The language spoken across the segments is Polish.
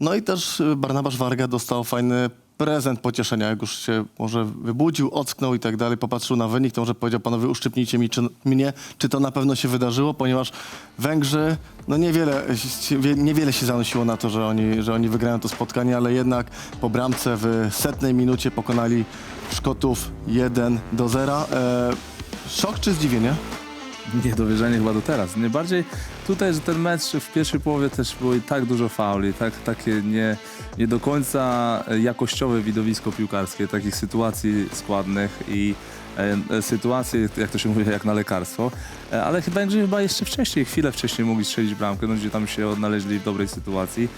No i też y, Barnabasz Warga dostał fajny prezent pocieszenia, jak już się może wybudził, ocknął i tak dalej, popatrzył na wynik, to może powiedział panowie uszczypnijcie mi, czy, mnie, czy to na pewno się wydarzyło, ponieważ Węgrzy, no niewiele, niewiele się zanosiło na to, że oni, że oni wygrają to spotkanie, ale jednak po bramce w setnej minucie pokonali Szkotów 1 do 0. E, szok czy zdziwienie? Niedowierzanie chyba do teraz. Nie bardziej tutaj, że ten mecz w pierwszej połowie też było i tak dużo fauli, tak, takie nie, nie do końca jakościowe widowisko piłkarskie, takich sytuacji składnych i e, e, sytuacji, jak to się mówi, jak na lekarstwo. E, ale chyba chyba jeszcze wcześniej, chwilę wcześniej mogli strzelić bramkę, no gdzie tam się odnaleźli w dobrej sytuacji.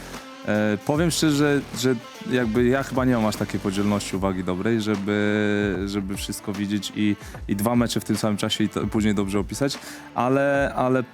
E, powiem szczerze, że jakby ja chyba nie mam aż takiej podzielności uwagi dobrej, żeby, żeby wszystko widzieć i, i dwa mecze w tym samym czasie i to, później dobrze opisać, ale, ale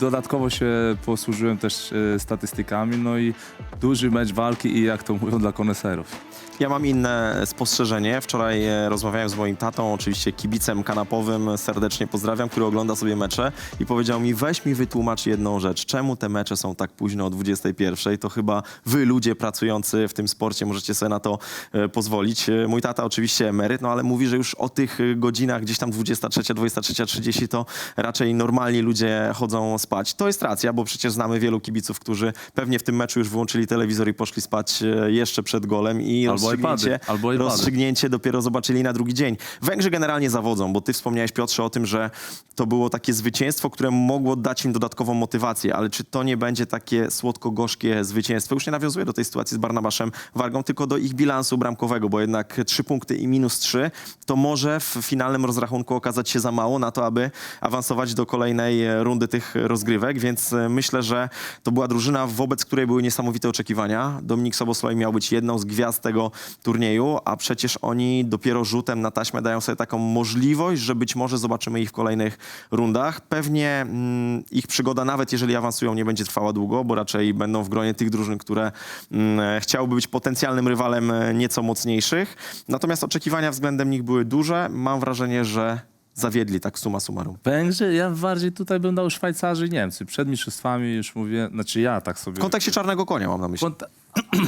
dodatkowo się posłużyłem też e, statystykami, no i duży mecz walki i jak to mówią dla koneserów. Ja mam inne spostrzeżenie. Wczoraj e, rozmawiałem z moim tatą, oczywiście kibicem kanapowym, serdecznie pozdrawiam, który ogląda sobie mecze i powiedział mi, weź mi wytłumacz jedną rzecz. Czemu te mecze są tak późno o 21? To chyba wy, ludzie pracujący w tym sporcie, możecie sobie na to e, pozwolić. E, Mój tata oczywiście emeryt, no ale mówi, że już o tych e, godzinach, gdzieś tam 23, 23.30 to raczej normalni ludzie chodzą spać. To jest racja, bo przecież znamy wielu kibiców, którzy pewnie w tym meczu już wyłączyli telewizor i poszli spać jeszcze przed golem i Albo rozstrzygnięcie, iPady, albo iPady. rozstrzygnięcie dopiero zobaczyli na drugi dzień. Węgrzy generalnie zawodzą, bo ty wspomniałeś Piotrze o tym, że to było takie zwycięstwo, które mogło dać im dodatkową motywację, ale czy to nie będzie takie słodko-gorzkie zwycięstwo? Już nie nawiązuję do tej sytuacji z Barnabaszem Wargą, tylko do ich bilansu bramkowego, bo jednak trzy punkty i minus trzy to może w finalnym rozrachunku okazać się za mało na to, aby awansować do kolejnej rundy tych rozgrywek, więc e, myślę, że to była drużyna, wobec której były niesamowite oczekiwania. Dominik Soboslaj miał być jedną z gwiazd tego turnieju, a przecież oni dopiero rzutem na taśmę dają sobie taką możliwość, że być może zobaczymy ich w kolejnych rundach. Pewnie mm, ich przygoda, nawet jeżeli awansują, nie będzie trwała długo, bo raczej będą w gronie tych drużyn, które mm, chciałyby być potencjalnym rywalem e, nieco mocniejszych. Natomiast oczekiwania względem nich były duże. Mam wrażenie, że zawiedli tak suma summarum. Węgrzy, ja bardziej tutaj bym dał Szwajcarzy i Niemcy. Przed mistrzostwami już mówię, znaczy ja tak sobie... W kontekście czarnego konia mam na myśli. Konta-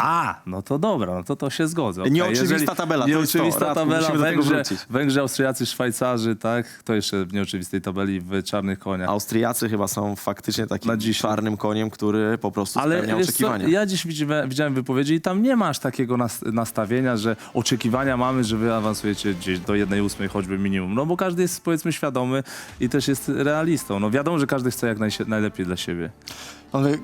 A, no to dobra, no to to się zgodzę. Okej, Nieoczywista tabela, to jest to. Nieoczywista Radku, tabela, musimy do tego Węgrzy, wrócić. Węgrzy, Austriacy, Szwajcarzy, tak? To jeszcze w nieoczywistej tabeli w czarnych koniach. Austriacy chyba są faktycznie takim dzisiaj. czarnym koniem, który po prostu spełnia wiesz co, oczekiwania. ja dziś widziałem, widziałem wypowiedzi i tam nie masz takiego nas, nastawienia, że oczekiwania mamy, że wy awansujecie gdzieś do jednej ósmej choćby minimum. No bo każdy jest powiedzmy świadomy i też jest realistą. No wiadomo, że każdy chce jak najsie- najlepiej dla siebie. Panowie,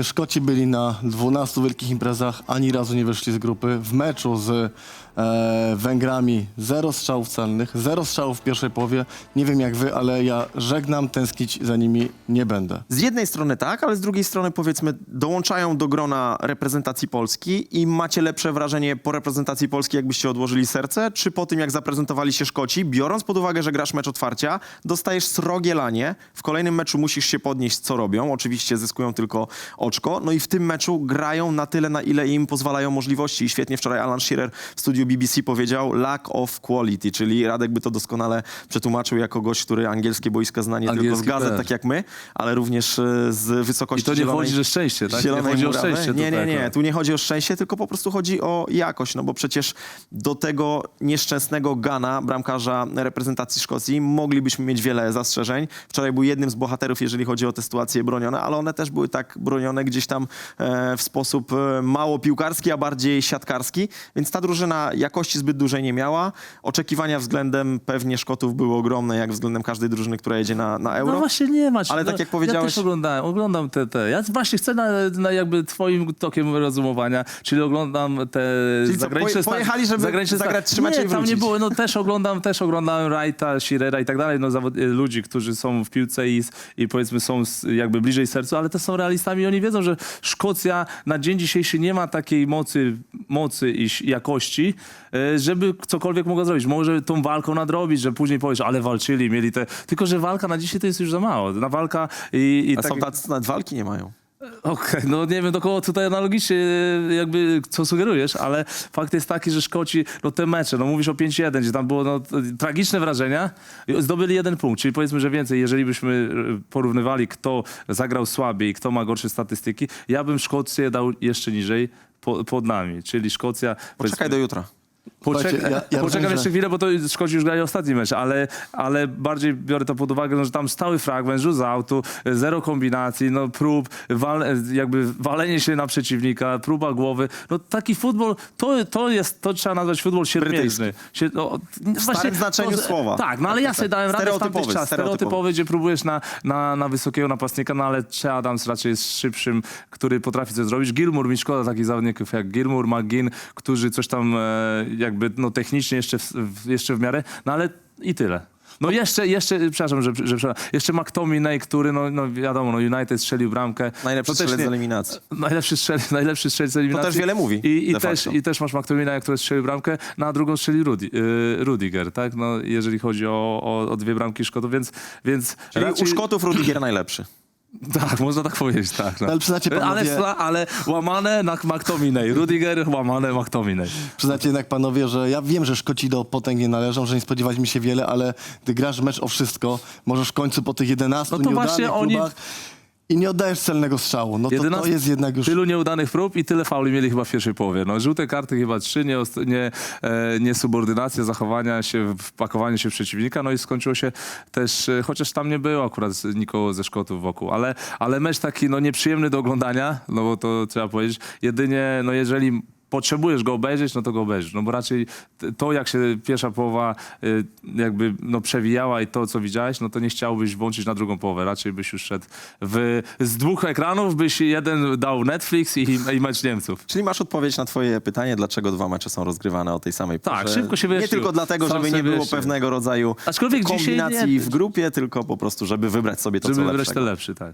y, Szkoci byli na 12 wielkich imprezach, ani razu nie wyszli z grupy. W meczu z e, Węgrami zero strzałów celnych, zero strzałów w pierwszej połowie. Nie wiem jak wy, ale ja żegnam, tęsknić za nimi nie będę. Z jednej strony tak, ale z drugiej strony powiedzmy dołączają do grona reprezentacji Polski i macie lepsze wrażenie po reprezentacji Polski, jakbyście odłożyli serce, czy po tym, jak zaprezentowali się Szkoci, biorąc pod uwagę, że grasz mecz otwarcia, dostajesz srogie lanie, w kolejnym meczu musisz się podnieść, co robią, oczywiście zyskują tylko oczko, no i w tym meczu grają na tyle, na ile im pozwalają możliwości i świetnie wczoraj Alan Shearer w studiu BBC powiedział lack of quality, czyli Radek by to doskonale przetłumaczył jako gość, który angielskie boiska zna nie tylko z Angielski gazet, tak jak my, ale również e, z wysokości I to nie zielonej, chodzi, że szczęście, tak? Nie chodzi o murawy. szczęście Nie, nie, tutaj nie. akurat. Tu nie chodzi o szczęście, tylko po prostu chodzi o jakość, no bo przecież do tego nieszczęsnego Gana, bramkarza reprezentacji Szkocji, moglibyśmy mieć wiele zastrzeżeń. Wczoraj był jednym z bohaterów, jeżeli chodzi o te sytuacje bronione, ale one też były tak bronione gdzieś tam e, w sposób e, mało piłkarski, a bardziej siatkarski, więc ta drużyna jakości zbyt dużej nie miała. Oczekiwania względem pewnie Szkotów były ogromne, jak względem każdej drużyny, która jedzie na, na euro. No właśnie nie ma. Ale no, tak jak Ja powiedziałeś- też oglądałem, oglądam te, te. Ja właśnie chcę na, na jakby twoim tokiem rozumowania, czyli oglądam te Czyli co, zagraniczne poje- pojechali, żeby zagraniczne zagrać trzy mecze Nie, i tam nie wrócić. było, no też oglądam, też oglądałem Wrighta, Shearera i tak dalej, no zawod, ludzi, którzy są w piłce i, i powiedzmy są jakby bliżej sercu, ale też są realistami i oni wiedzą, że Szkocja na dzień dzisiejszy nie ma takiej mocy, mocy i jakości, e, żeby cokolwiek mogła zrobić. Może tą walką nadrobić, że później powiesz, ale walczyli, mieli te... Tylko, że walka na dzisiaj to jest już za mało. Na walka i, i A tak... są tacy, nawet walki nie mają. Okej, no nie wiem do kogo tutaj analogicznie e, jakby co sugerujesz, ale fakt jest taki, że Szkoci, no te mecze, no mówisz o 5-1, gdzie tam było no, tragiczne wrażenia, zdobyli jeden punkt, czyli powiedzmy, że więcej, jeżeli byśmy e, porównywali, kto zagrał słabiej, kto ma gorsze statystyki, ja bym Szkocję dał jeszcze niżej po, pod nami, czyli Szkocja... Poczekaj do jutra. Słuchajcie, ja- ja poczekam rozumiem, jeszcze że- chwilę, bo to Szkoci już grają ostatni mecz, ale, ale bardziej biorę to pod uwagę, no, że tam stały fragment, rzut z autu, zero kombinacji, no prób, wal, jakby walenie się na przeciwnika, próba głowy. No taki futbol, to, to jest, to trzeba nazwać futbol siermiężny. Sie, no, w znaczeniu słowa. Tak, no ale ja sobie dałem radę w tamtych Stereotypowy, czasach. stereotypowy. Stereotypowy, gdzie próbujesz na, na, na wysokiego napastnika, no ale Che Adams raczej jest szybszym, który potrafi coś zrobić. Gilmour, mi szkoda takich zawodników jak Gilmour, McGinn, którzy coś tam e, jakby no technicznie jeszcze w, w, jeszcze w miarę, no ale i tyle. No jeszcze, jeszcze, przepraszam, że, że przepraszam, jeszcze McTominay, który, no, no wiadomo, no United strzelił bramkę. Najlepszy To też strzelec nie- z eliminacji. Najlepszy strzelec, najlepszy strzelec z eliminacji. też wiele mówi, I, i, de też, facto. I też masz McTominaya, który strzelił bramkę, na drugą strzeli Rudi, y, Rudiger, tak? No, jeżeli chodzi o, o, o dwie bramki Szkotów, więc... więc Czyli raczej- u Szkotów Rudiger najlepszy. Tak, można tak powiedzieć, tak. No. Ale przyznacie ale, panowie- sla- ale łamane na McTominay. Rudiger, łamane McTominay. Przyznacie jednak panowie, że ja wiem, że Szkoci do potęg nie należą, że nie spodziewaliśmy się wiele, ale gdy grasz mecz o wszystko, możesz w końcu po tych 11 No to nieudanych właśnie oni- próbach i nie oddajesz celnego strzału. No to, to 11 jest jednak już... Tylu nieudanych prób i tyle fauli mieli chyba w pierwszej połowie. No, żółte karty chyba trzy, nie, nie, e, niesubordynacja zachowania się, wpakowanie się w przeciwnika, no i skończyło się też, e, chociaż tam nie było akurat nikogo ze Szkotów wokół, ale, ale mecz taki no, nieprzyjemny do oglądania, no bo to trzeba powiedzieć, jedynie no, jeżeli potrzebujesz go obejrzeć, no to go obejrzysz. No bo raczej t- to, jak się pierwsza połowa y, jakby no, przewijała i to, co widziałeś, no to nie chciałbyś włączyć na drugą połowę. Raczej byś już szedł w, z dwóch ekranów, byś jeden dał Netflix i, i mecz Niemców. Czyli masz odpowiedź na twoje pytanie, dlaczego dwa mecze są rozgrywane o tej samej Tak, porze. szybko się Nie wyjaśniło. tylko dlatego, Sam żeby nie było wyjaśniłem. pewnego rodzaju Aczkolwiek dzisiaj kombinacji nie- w grupie, tylko po prostu, żeby wybrać sobie to, Żeby co wybrać lepszego. ten lepszy, tak.